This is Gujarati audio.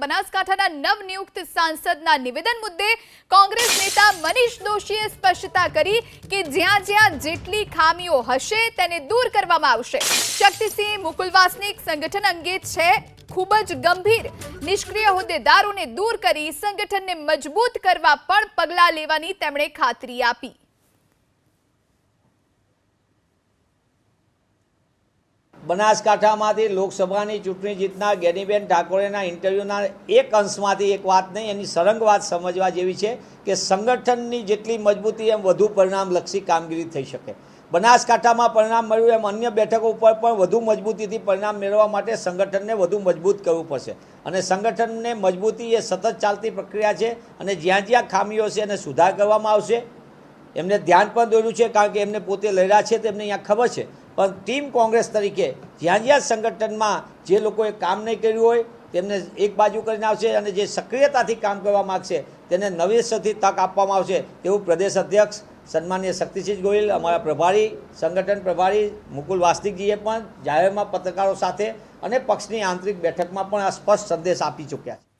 બનાસકાંઠાના નવનિયુક્ત સાંસદના નિવેદન મુદ્દે કોંગ્રેસ નેતા મનીષ દોશીએ સ્પષ્ટતા કરી કે જ્યાં જ્યાં જેટલી ખામીઓ હશે તેને દૂર કરવામાં આવશે. શક્તિસિંહ મુકુલ વાસનિક સંગઠન અંગે છે ખૂબ જ ગંભીર. નિષ્ક્રિય હોદ્દેદારોને દૂર કરી સંગઠનને મજબૂત કરવા પણ પગલાં લેવાની તેમણે ખાતરી આપી. બનાસકાંઠામાંથી લોકસભાની ચૂંટણી જીતનાર ગેનીબેન ઠાકોરેના ઇન્ટરવ્યૂના એક અંશમાંથી એક વાત નહીં, એની સરંગ વાત સમજવા જેવી છે કે સંગઠનની જેટલી મજબૂતી એમ વધુ પરિણામલક્ષી કામગીરી થઈ શકે. બનાસકાંઠામાં પરિણામ મળ્યું એમ અન્ય બેઠકો ઉપર પણ વધુ મજબૂતીથી પરિણામ મેળવવા માટે સંગઠનને વધુ મજબૂત કરવું પડશે. અને સંગઠનને મજબૂતી એ સતત ચાલતી પ્રક્રિયા છે અને જ્યાં જ્યાં ખામીઓ છે એને સુધાર કરવામાં આવશે. એમને ધ્યાન પણ દોર્યું છે, કારણ કે એમને પોતે લડ્યા છે, તેમને અહીંયા ખબર છે. પણ ટીમ કોંગ્રેસ તરીકે જ્યાં જ્યાં સંગઠનમાં જે લોકોએ કામ નહીં કર્યું હોય, તેમને એક બાજુ કરીને આવશે અને જે સક્રિયતાથી કામ કરવા માગશે, તેને નવેસરથી તક આપવામાં આવશે, તેવું પ્રદેશ અધ્યક્ષ સન્માનીય શક્તિસિંહ ગોહિલ, અમારા પ્રભારી, સંગઠન પ્રભારી મુકુલ વાસ્તિકજીએ પણ જાહેરમાં પત્રકારો સાથે અને પક્ષની આંતરિક બેઠકમાં પણ આ સ્પષ્ટ સંદેશ આપી ચૂક્યા છે.